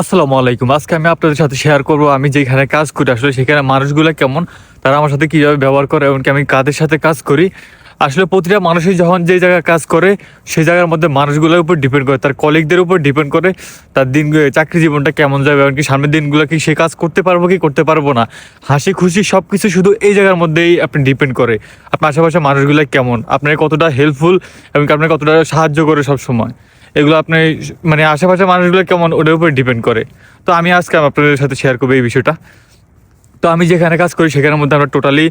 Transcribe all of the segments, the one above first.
আসসালামু আলাইকুম। আজকে আমি আপনাদের সাথে শেয়ার করব আমি যেখানে কাজ করি, আসলে সেখানে মানুষগুলো কেমন, তারা আমার সাথে কীভাবে ব্যবহার করে এমনকি আমি কাদের সাথে কাজ করি। আসলে প্রতিটা মানুষই যখন যে জায়গায় কাজ করে, সেই জায়গার মধ্যে মানুষগুলোর উপর ডিপেন্ড করে, তার কলিগদের উপর ডিপেন্ড করে, তার দিন, চাকরি জীবনটা কেমন যাবে এমনকি সামনের দিনগুলো কি সে কাজ করতে পারব কি করতে পারব না। হাসি খুশি সব কিছু শুধু এই জায়গার মধ্যেই আপনি ডিপেন্ড করে। আপনার আশেপাশে মানুষগুলো কেমন? আপনার কতটা হেল্পফুল এবং আপনার কতটা সাহায্য করে সব সময় এগুলো আপনি মানে আশেপাশের মানুষগুলো কেমন ওটার উপর ডিপেন্ড করে। তো আমি আজকে আপনাদের সাথে শেয়ার করব এই বিষয়টা। তো আমি যেখানে কাজ করি সেখানের মধ্যে আমরা টোটালি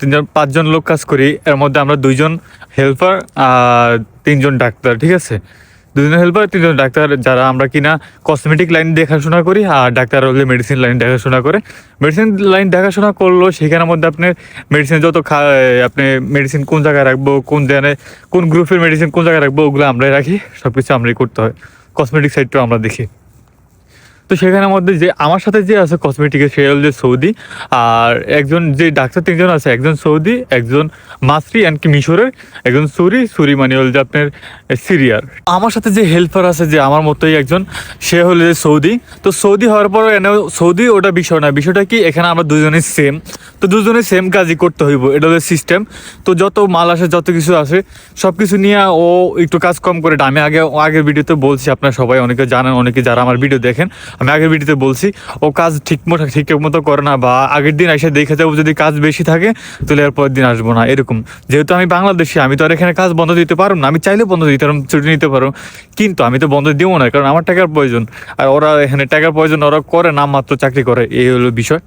তিনজন, পাঁচজন লোক কাজ করি। এর মধ্যে আমরা দুইজন হেল্পার আর তিনজন ডাক্তার ঠিক আছে? দুজন হেল্পার তিনজন ডাক্তার যারা আমরা কিনা কসমেটিক লাইন দেখাশোনা করি আর ডাক্তার হলে মেডিসিন লাইন দেখাশোনা করে। মেডিসিন লাইন দেখাশোনা করল সেখানের মধ্যে আপনার মেডিসিন যত খা আপনি মেডিসিন কোন জায়গায় রাখব, কোন জায়গায় কোন গ্রুপের মেডিসিন কোন জায়গায় রাখব, ওগুলো আমরাই রাখি সব কিছু আমরাই করতে হয়। কসমেটিক সাইডটাও আমরা দেখি। তো সেখানের মধ্যে যে আমার সাথে যে আছে কসমেটিকের সে হল যে সৌদি, আর একজন যে ডাক্তার তিনজন আছে, একজন সৌদি, একজন মাসরি অ্যান্ড কি মিশরের, একজন সুরি সুরি মানে হল যে আপনার সিরিয়ার। আমার সাথে যে হেল্পার আছে যে আমার মতোই একজন, সে হলো যে সৌদি। তো সৌদি হওয়ার পর এনে সৌদি ওটা বিষয় না, বিষয়টা কি, এখানে আমরা দুজনে সেম তো দুজনে সেম কাজই করতে হইব, এটা হলো সিস্টেম তো যত মাল আসে, যত কিছু আসে সব কিছু নিয়ে ও একটু কাজ কম করে, আমি আগে, আগের ভিডিওতে বলছি, আপনারা সবাই অনেকে জানেন, অনেকে যারা আমার ভিডিও দেখেন আমি আগের ভিডিওতে বলছি, ও কাজ ঠিক মতো ঠিক মতো করে না বা আগের দিন এসে দেখে যাব যদি কাজ বেশি থাকে, তাহলে এর পরের দিন আসব না, এরকম। যেহেতু আমি বাংলাদেশি, আমি তো আর এখানে কাজ বন্ধ দিতে পারব না, আমি চাইলেও বন্ধ দিতে পারব, ছুটি নিতে পারব। কিন্তু আমি তো বন্ধ দেবো না, কারণ আমার টাকার প্রয়োজন। আর ওরা এখানে টাকার প্রয়োজন, ওরা করে নাম মাত্র চাকরি করে, এই হলো বিষয়।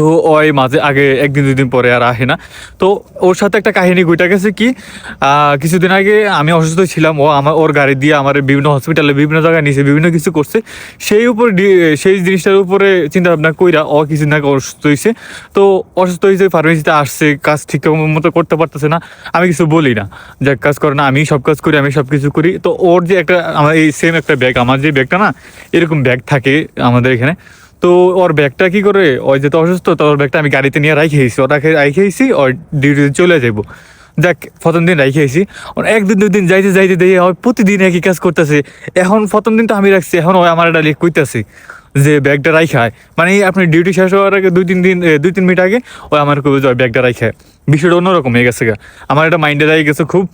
তো ওই মাঝে আগে একদিন দুদিন পরে আর আসে না। তো ওর সাথে একটা কাহিনী ঘটে গেছে কি কিছুদিন আগে আমি অসুস্থ ছিলাম, ও আমার, ওর গাড়ি দিয়ে আমার বিভিন্ন হসপিটালে বিভিন্ন জায়গায় নিয়েছে বিভিন্ন কিছু করছে। সেই উপর সেই জিনিসটার উপরে চিন্তা ভাবনা কইরা ও কিছুদিন আগে অসুস্থ হয়েছে তো অসুস্থ হয়েছে ফার্মেসিতে আসছে, কাজ ঠিক মতো করতে পারতেছে না। আমি কিছু বলি না যে কাজ করে না, আমি সব কাজ করি, আমি সব কিছু করি। তো ওর যে একটা, আমার এই সেম একটা ব্যাগ আমার যে ব্যাগটা না, এরকম ব্যাগ থাকে আমাদের এখানে। তো ওর ব্যাগটা কি করে, ওই যেহেতু অসুস্থ, তো ওর ব্যাগটা আমি গাড়িতে নিয়ে রাখি আইছি। ওটা রাখি ওর ডিউটিতে চলে যাব যাক, প্রথম দিন রাখি ওর একদিন দুই দিন যাইতে যাইতে দেখি ওই প্রতিদিন একই কাজ করতেছে। এখন প্রথম দিন তো আমি রাখছি, এখন ওই আমার এটা লিখ কইতাছি যে ব্যাগটা রাখায় মানে আপনি ডিউটি শেষ হওয়ার আগে দুই, তিন দিন দুই, তিন মিনিট আগে ওই আমার ওই ব্যাগটা রাখায় বিষয়টা অন্যরকম হয়ে গেছে। আমার এটা মাইন্ডে রাখি গেছে খুব।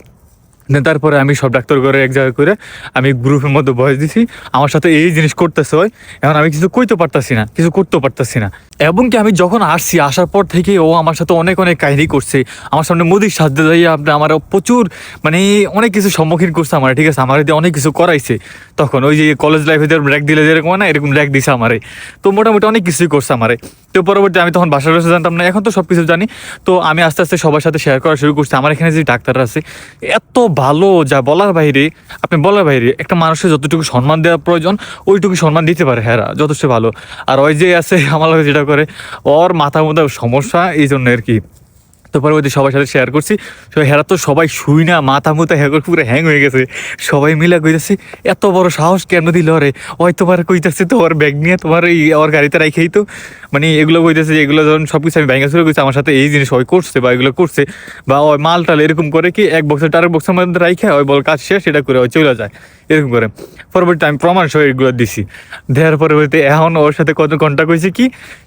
তারপরে আমি সব ডাক্তার করে এক জায়গায় করে আমি গ্রুপের মধ্যে বয়স দিছি। আমার সাথে এই জিনিস করতেছে হয় এখন আমি কিছু কইতে পারতাছি না, কিছু করতেও পারতাছি না। এবং কি আমি যখন আসছি, আসার পর থেকে ও আমার সাথে অনেক অনেক কাহিনী করছে। আমার সামনে মোদির সাথে যাইয়া আপনি আমার প্রচুর মানে অনেক কিছু সম্মুখীন করছে আমার, ঠিক আছে? আমার অনেক কিছু করাইছে। তখন ওই যে কলেজ লাইফে যেরকম র্যাক দিলে যেরকম না, এরকম র্যাক দিছে আমারে। তো মোটামুটি অনেক কিছুই করছে আমারে। তো পরবর্তী আমি তখন বাসার কাছে জানতাম না, এখন তো সব কিছু জানি। তো আমি আস্তে আস্তে সবার সাথে শেয়ার করা শুরু করছি। আমার এখানে যে ডাক্তাররা আছে, এত ভালো যা বলার বাইরে, আপনি বলার বাইরে, একটা মানুষের যতটুকু সম্মান দেওয়া প্রয়োজন, ওইটুকু সম্মান দিতে পারে হ্যাঁ যথেষ্ট ভালো। আর ওই যে আছে, আমার যেটা করে ওর মাথা মধ্যে সমস্যা এই জন্য আর কি। তো পরবর্তী সবার সাথে শেয়ার করছি। তো হেরা তো সবাই শুই না, মাথা মুথা হ্যাঁ পুরো হ্যাং হয়ে গেছে। সবাই মিলে কইতেছে, এত বড় সাহস কেন দিল রে? ওই তোমার কইতেছে তোমার ব্যাগ নিয়ে তোমার এই ওর গাড়িতে রাইখেই তো মানে এগুলো কইতেছে এগুলো যখন সব কিছু আমি ব্যাঙ্গা শুরু করছি আমার সাথে এই জিনিস ওই করছে বা এগুলো করছে বা ওই মাল টাল এরকম করে কি এক বক্সের টারের বক্সের মধ্যে রাইখে ওই বল কাজ শেষ সেটা করে ওই চলে যায়, এরকম করে। পরবর্তী আমি প্রমাণ সহ এগুলো দিছি। দেওয়ার পরবর্তী এখন ওর সাথে কত ঘণ্টা কইছে কি?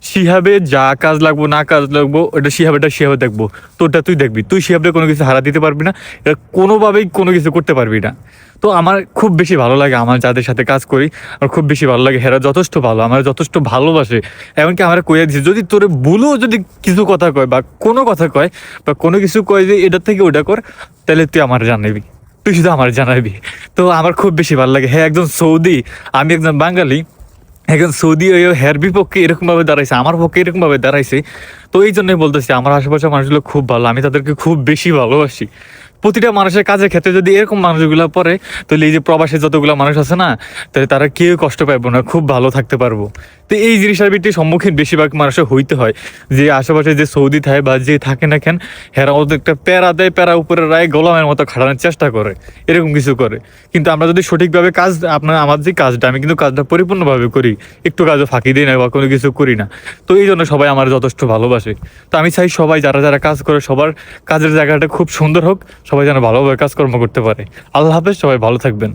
শিহাবে যা কাজ লাগবো না কাজ লাগবো, ওটা শিহাবেটা শিহাবে দেখব। তোরটা তুই দেখবি। তুই শিহাবে কোনো কিছু হারা দিতে পারবি না এটা কোনোভাবেই কোনো কিছু করতে পারবি না। তো আমার খুব বেশি ভালো লাগে আমার যাদের সাথে কাজ করি, আমার খুব বেশি ভালো লাগে। হেরা যথেষ্ট ভালো, আমার যথেষ্ট ভালোবাসে। এমনকি আমার কইয়া দিচ্ছে যদি তোর ভুলও যদি কিছু কথা কয় বা কোনো কথা কয় বা কোনো কিছু কয় যে এটা থেকে ওটা কর, তাহলে তুই আমার জানাবি। তুই শুধু আমার জানাবি। তো আমার খুব বেশি ভালো লাগে। হ্যাঁ একজন সৌদি, আমি একজন বাঙালি একজন সৌদি হের বিপক্ষে এরকম ভাবে দাঁড়াইছে, আমার পক্ষে এরকম ভাবে দাঁড়াইছে। তো এই জন্যই বলতেছি, আমার আশেপাশে মানুষগুলো খুব ভালো, আমি তাদেরকে খুব বেশি ভালোবাসি। প্রতিটা মানুষের কাজের ক্ষেত্রে যদি এরকম মানুষগুলো পড়ে, তাহলে এই যে প্রবাসে যতগুলো মানুষ আছে না, তাহলে তারা কেউ কষ্ট পাইবো না, খুব ভালো থাকতে পারব। তো এই জিনিসটার ভিত্তি সম্মুখীন বেশিরভাগ মানুষের হইতে হয়। যে আশেপাশে যে সৌদি থাকে বা যে থাকে না কেন, হেরা ওদের একটা প্যারা দেয়, প্যারা উপরে রায় গোলামের মতো খাটানোর চেষ্টা করে, এরকম কিছু করে। কিন্তু আমরা যদি সঠিকভাবে কাজ, আপনার, আমার যে কাজটা, আমি কিন্তু কাজটা পরিপূর্ণভাবে করি, একটু কাজও ফাঁকি দিই না বা কোনো কিছু করি না। তো এই জন্য সবাই আমার যথেষ্ট ভালোবাসে। তো আমি চাই সবাই, যারা যারা কাজ করে, সবার কাজের জায়গাটা খুব সুন্দর হোক সবাই যেন ভালোভাবে কাজকর্ম করতে পারে। আল্লাহ হাফেজ সবাই ভালো থাকবেন।